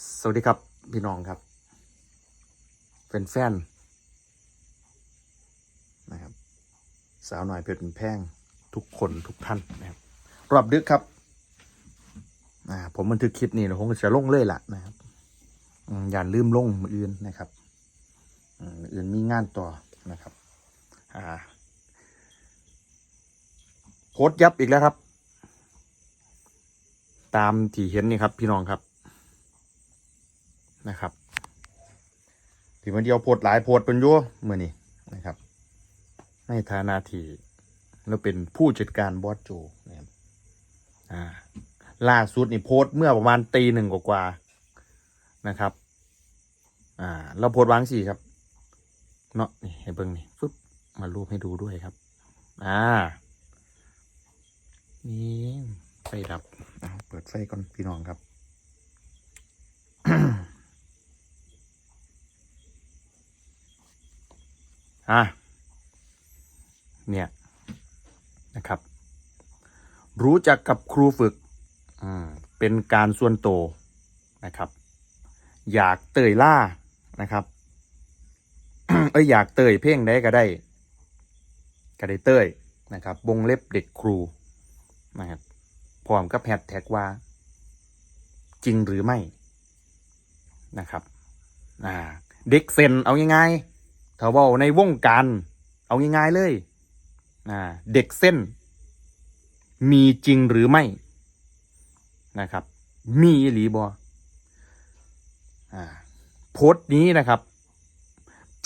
สวัสดีครับ พี่น้องครับเป็นแฟนนะครับ สาวหน่อยเพชรเป็นแพงทุกคนทุกท่านนะครับรอบดึกครับอ่าผมบันทึกคลิปนี้นะผมจะลงเลยล่ะนะครับอย่าลืมลงมืออื่นนะครับอืมมื้ออื่นมีงานต่อนะครับอ่าโพสต์ยับอีกแล้วครับ ตามที่เห็นนี่ครับ พี่น้องครับ นะครับที่มันเดียวโพดหลายโพดเป็นยั่วเมื่อนี้นะครับ ในฐานะที่เราเป็นผู้จัดการบอสโจนะครับอ่าล่าสุดนี่โพสเมื่อประมาณตีหนึ่งกว่าๆนะครับ อ่า เราโพสวางสี่ครับ เนาะนี่ให้เบิ่งนี่ฟึบมารูปให้ดูด้วยครับ อ่า นี่ไฟดับอ่าเปิดไฟก่อนพี่น้องครับ อะเนี่ยนะครับ รู้จักกับครูฝึกอืมเป็นการส่วนโตนะครับ อยากเตยล่านะครับเอ้ยอยากเตยเพ่งได้ก็ได้ก็ได้เตยนะครับวงเล็บเด็กครูนะครับพร้อมกับแฮชแท็กว่า จริงหรือไม่นะครับอ่าเด็กเซนเอาง่ายๆ ถ้าว่าในวงการ เอาง่ายๆเลยเด็กเส้น มีจริงหรือไม่นะครับ มีหรือบออ่าโพสต์นี้นะครับ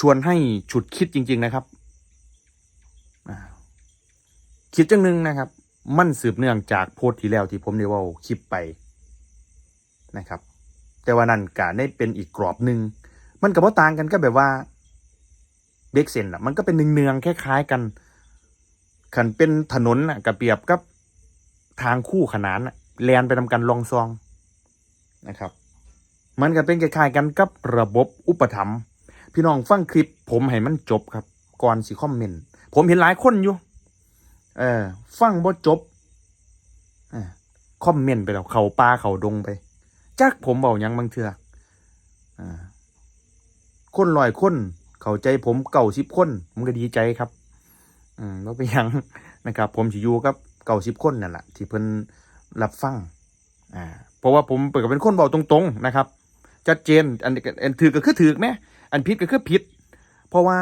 ชวนให้ฉุดคิดจริง ๆนะครับคิดจังหนึ่งนะครับ มันสืบเนื่องจากโพสต์ที่แล้วที่ผมได้ว่าคลิปไปนะครับ แต่ว่านั่นกาได้เป็นอีกกรอบหนึ่งมันกับว่าต่างกันก็แบบว่า เบรกเซนอะ มันก็เป็นเนืองๆคล้ายๆกันขันเป็นถนนอะกับเปรียบกับทางคู่ขนานอะแลนไปทำกันลองซองนะครับ มันก็เป็นคล้ายๆกันกับระบบอุปถัมภ์พี่น้องฟังคลิป ผมให้มันจบครับ ก่อนสิคอมเมนต์ผมเห็นหลายคนอยู่ เออ ฟังบ่จบอคอมเมนต์ไปแล้วเขาปลาเขาดงไปจักผมเบายังบางเทืออ่าคนลอยคน เข้าใจผมเก่าสิบคนผมก็ดีใจครับ อืมว่าเป็นยังนะครับ ผมสิอยู่กับเก่าสิบคนนั่นแหละที่เพิ่นรับฟังอ่าเพราะว่าผมเปิดกับเป็นคนเบาตรงๆนะครับชัดเจนอันอันถือก็คือถือไหมอันผิดก็คือผิด เพราะว่า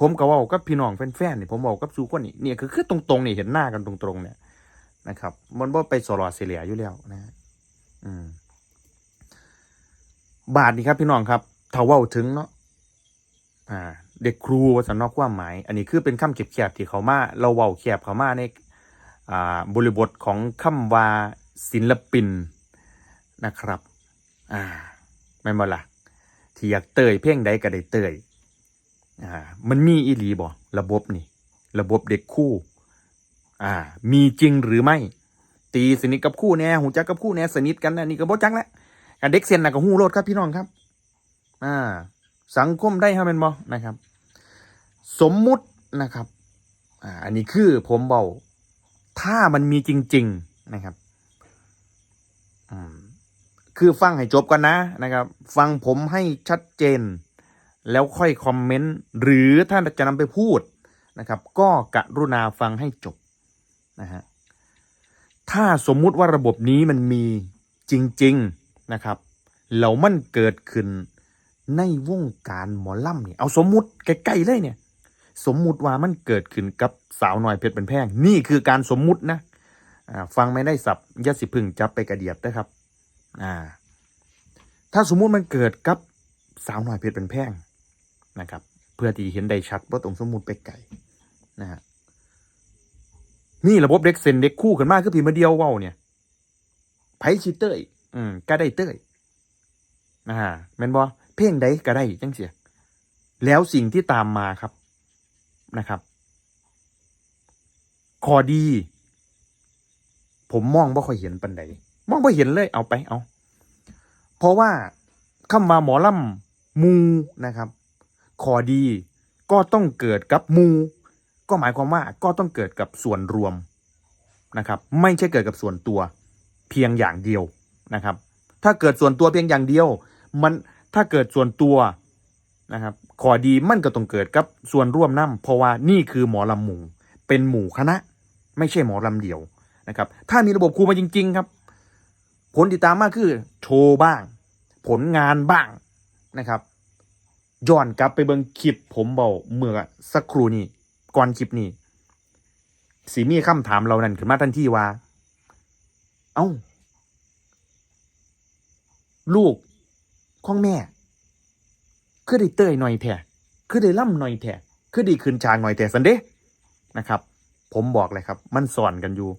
ผมก็เว่ากับพี่น้องแฟนๆนี่ผมบอกกับสู่คนนี่เนี่ยคือคือตรงๆนี่เห็นหน้ากันตรงๆเนี่ยนะครับ มันบ่ไปสลอเสียอยู่แล้วนะฮะอืมบาทนี่ครับพี่น้องครับถ้าเว่าถึงเนาะ อ่าเด็กครูว่าสันนอกความหมาย อันนี้คือเป็นคำเก็บแคบที่เขามาเราเว้าแคบเขามาในอ่าบริบทของคำว่าศิลปินนะครับอ่าไม่นบ่ล่ะที่อยากเตยเพ่งใดก็ได้เตยอ่ามันมีอีหลีบ่ระบบนี่ ระบบเด็กคู่อ่า มีจริงหรือไม่ ตีสนิทกับคู่แน่หูจักกับคู่แน่สนิทกันนะนี่ก็บ่จักและอะเด็กเซนนะก็หูโลดครับพี่น้องครับ อ่า สังคมได้ครับเป็นบอนะครับ สมมุตินะครับอ่าอันนี้คือผมเบาถ้ามันมีจริง ๆนะครับอืมคือฟังให้จบก่อนนะนะครับ ฟังผมให้ชัดเจน แล้วค่อยคอมเมนต์หรือถ้าจะนำไปพูดนะครับ ก็กรุณาฟังให้จบนะฮะถ้าสมมุติว่าระบบนี้มันมีจริง ๆนะครับแล้วมันเกิดขึ้น ในวงการหมอลำเนี่ยเอาสมมุติใกล้ๆเลยเนี่ย สมมุติว่ามันเกิดขึ้นกับสาวหน้อยเพชรเป็นแพง นี่คือการสมมุตินะฟังไม่ได้สับยาสิพึ่งจับไปกระเดียดนะครับ อ่า ถ้าสมมุติมันเกิดกับสาวหน้อยเพชรเป็นแพงนะครับ เพื่อที่เห็นได้ชัดว่าตรงสมมุติไปไกลนะฮะนี่ระบบเด็กเซนเด็กคู่กันมากคือพีมาเดียวเว้าเนี่ยไผชิเต้ยอืมก็ได้เต้ยอ่าแม่นบ่ เพลงใดก็ได้จังเสียแล้วสิ่งที่ตามมาครับนะครับขอดี ผมมองบ่ค่อยเห็นปันใดมองบ่เห็นเลยเอาไปเอา เพราะว่าคำว่าหมอลำมูนะครับขอดี ก็ต้องเกิดกับมู ก็หมายความว่าก็ต้องเกิดกับส่วนรวมนะครับ ไม่ใช่เกิดกับส่วนตัวเพียงอย่างเดียวนะครับ ถ้าเกิดส่วนตัวเพียงอย่างเดียว มัน ถ้าเกิดส่วนตัวนะครับขอดีมันก็ต้องเกิดกับส่วนร่วมน้ำเพราะว่านี่คือหมอลำหมู่เป็นหมู่คณะ ไม่ใช่หมอลำเดียวนะครับ ถ้ามีระบบครูมาจริง ๆ ครับ ผลที่ตามมากคือโชว์บ้าง ผลงานบ้างนะครับย้อนกลับไปเบิ่งคลิปผมเบาเมื่อสักครู่นี้ก่อนคลิปนี้สีมีคำถามเรานั่นขึ้นมาทันทีว่า เอ้า ลูก ของแม่ คือได้เตยหน่อยแท้คือได้ล่ำหน่อยแท้คือได้ขึ้นฉากหน่อยแท้สันเด้นะครับ ผมบอกเลยครับ มันสอนกันอยู่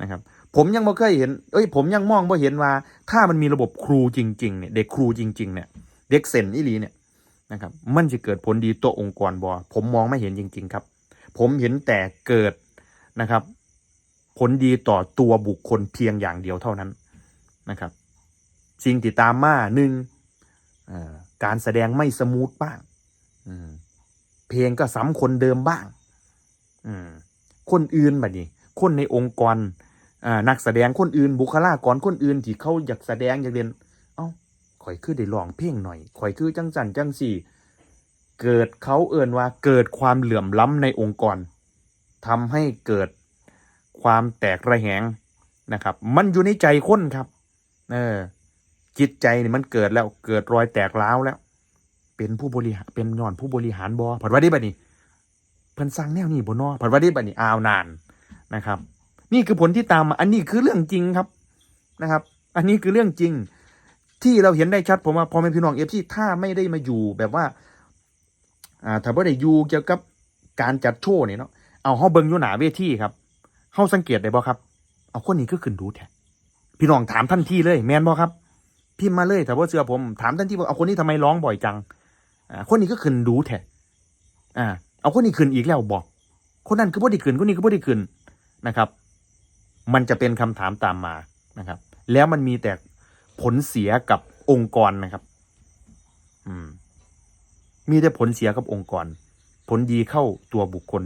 นะครับ ผมยังบ่เคยเห็น เอ้ย ผมยังมองบ่เห็นว่า ถ้ามันมีระบบครูจริงๆเนี่ยเด็กครูจริง ๆ เนี่ยเด็กเซนอีหลีเนี่ยนะครับมันจะเกิดผลดีต่อองค์กรบอผมมองไม่เห็นจริง ๆ ครับ ผมเห็นแต่เกิดนะครับ ผลดีต่อตัวบุคคลเพียงอย่างเดียวเท่านั้นนะครับ สิ่งที่ตามมาหนึ่ง การแสดงไม่สมูทบ้างอืมเพลงก็ซ้ำคนเดิมบ้างอืมคนอื่นแบบนี้ คนในองค์กรอ่านักแสดงคนอื่น บุคลากรคนอื่นที่เขาอยากแสดงอยากเรียน เอ้าข่อยคือได้ลองเพลงหน่อยข่อยคือจังจันจังสี่ เกิดเขาเอ่นว่าเกิดความเหลื่อมล้ำในองค์กรทำให้เกิดความแตกระแหงนะครับ มันอยู่ในใจคนครับ เออ จิตใจนี่มันเกิดแล้วเกิดรอยแตกร้าวแล้ว เป็นผู้บริหารเป็นยอนผู้บริหารบอผัดว่าได้บัดนี้เพิ่นสร้างแนวนี้บนนอผัดว่าได้บัดนี้อาวนานนะครับ นี่คือผลที่ตามมาอันนี้คือเรื่องจริงครับนะครับ อันนี้คือเรื่องจริง ที่เราเห็นได้ชัดผมว่าพอเป็นพี่น้องเอฟที่ถ้าไม่ได้มาอยู่แบบว่าอ่าถ้าบ่ได้อยู่เกี่ยวกับการจัดโชว์นี่เนาะเอาเฮาเบิ่งอยู่หนาเวทีครับเฮาสังเกตได้บ่ครับ เอาคนนี้คือขึ้นดูแท้พี่น้องถามทันที่เลย แม่นบ่ครับ พิมพ์มาเลยแต่ว่าเสื้อผมถามทันทีว่าเอาคนนี้ทำไมร้องบ่อยจังอ่าคนนี้ก็ขึ้นดูแท้อ่า เอาคนนี้ขึ้นอีกแล้วบอกคนนั้นคือบ่ได้ขึ้นคนนี้คือบ่ได้ขึ้นนะครับ มันจะเป็นคำถามตามมานะครับ แล้วมันมีแต่ผลเสียกับองค์กรนะครับ อืม มีแต่ผลเสียกับองค์กร ผลดีเข้าตัวบุคคล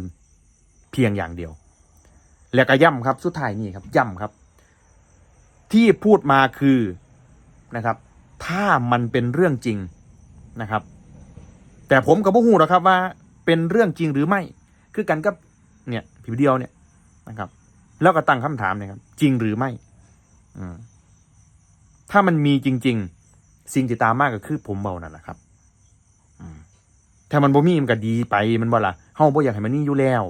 เพียงอย่างเดียว แล้วก็ย่ำครับ สุดท้ายนี่ครับ ย่ำครับ ที่พูดมาคือ นะครับ ถ้ามันเป็นเรื่องจริงนะครับ แต่ผมกับพวกหูหรอกครับว่าเป็นเรื่องจริงหรือไม่ คือกันกับเนี่ยผิวเดียวเนี่ยนะครับ แล้วก็ตั้งคำถามเนี่ยครับ จริงหรือไม่อืมถ้ามันมีจริง ๆ สิ่งที่ตามมากก็คือผมเบานั่นแหละครับอถ้ามันบ่มีมันก็ดีไปมันบ่ละเฮาบ่อยากให้มันมีอยู่แล้ว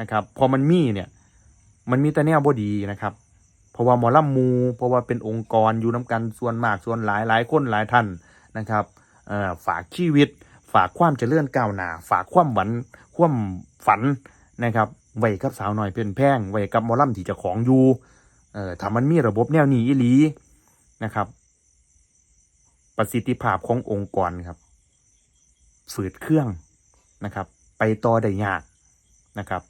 นะครับ พอมันมีเนี่ย มันมีแต่แนวบ่ดีนะครับ ราะว่าหมอลำมู เพราะว่าเป็นองค์กรอยู่น้กันส่วนมากส่วนหลายหลายคนหลายท่านนะครับฝากชีวิต ฝากความเจริญก้าวหน้าฝากความหวังความฝันนะครับไว้กับสาวหน้อยเป็นแพ่งไว้กับหมอลำที่จะของอยู่เอ่อถ้ามันมีระบบแนวนี้อีหลีนะครับ ประสิทธิภาพขององค์กรครับ ฝืดเครื่องนะครับ ไปต่อได้ยากนะครับ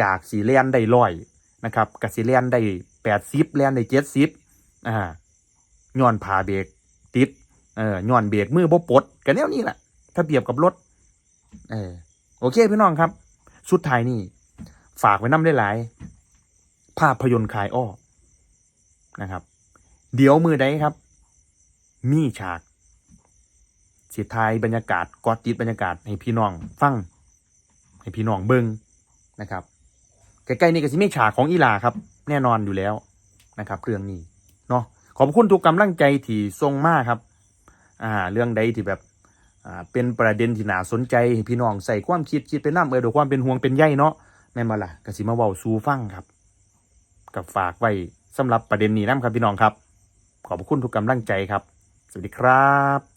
จากสีแลนได้ร้อยนะครับกับสีแลนได้ แปดสิบแลนได้เจ็ดสิบอ่าย้อนผ่าเบรกติดเออย้อนเบรกมือบ่ปลดกันแนวนี้แหละถ้าเปรียบกับรถเออโอเคพี่น้องครับ สุดท้ายนี่ ฝากไว้น้ำได้หลาย ภาพยนตร์คายอ้อนะครับ เดี๋ยวมือใดครับ มีฉากสิทายบรรยากาศกอดติดบรรยากาศให้พี่น้องฟังให้พี่น้องเบิงนะครับใกล้ๆนี่ก็สิมีฉากของอีหลาครับ แน่นอนอยู่แล้วนะครับ เรื่องนี้เนาะขอบคุณทุกกำลังใจที่ส่งมากครับอ่าเรื่องใดที่แบบอ่าเป็นประเด็นที่น่าสนใจพี่น้องใส่ความคิดคิดไปน้ำเออด้วยความเป็นห่วงเป็นใยเนาะแม่นบ่ล่ะกสิมาเว้าสู่ฟังครับกับฝากไว้สำหรับประเด็นนี้นํครับพี่น้องครับ ขอบคุณทุกกำลังใจครับ สวัสดีครับ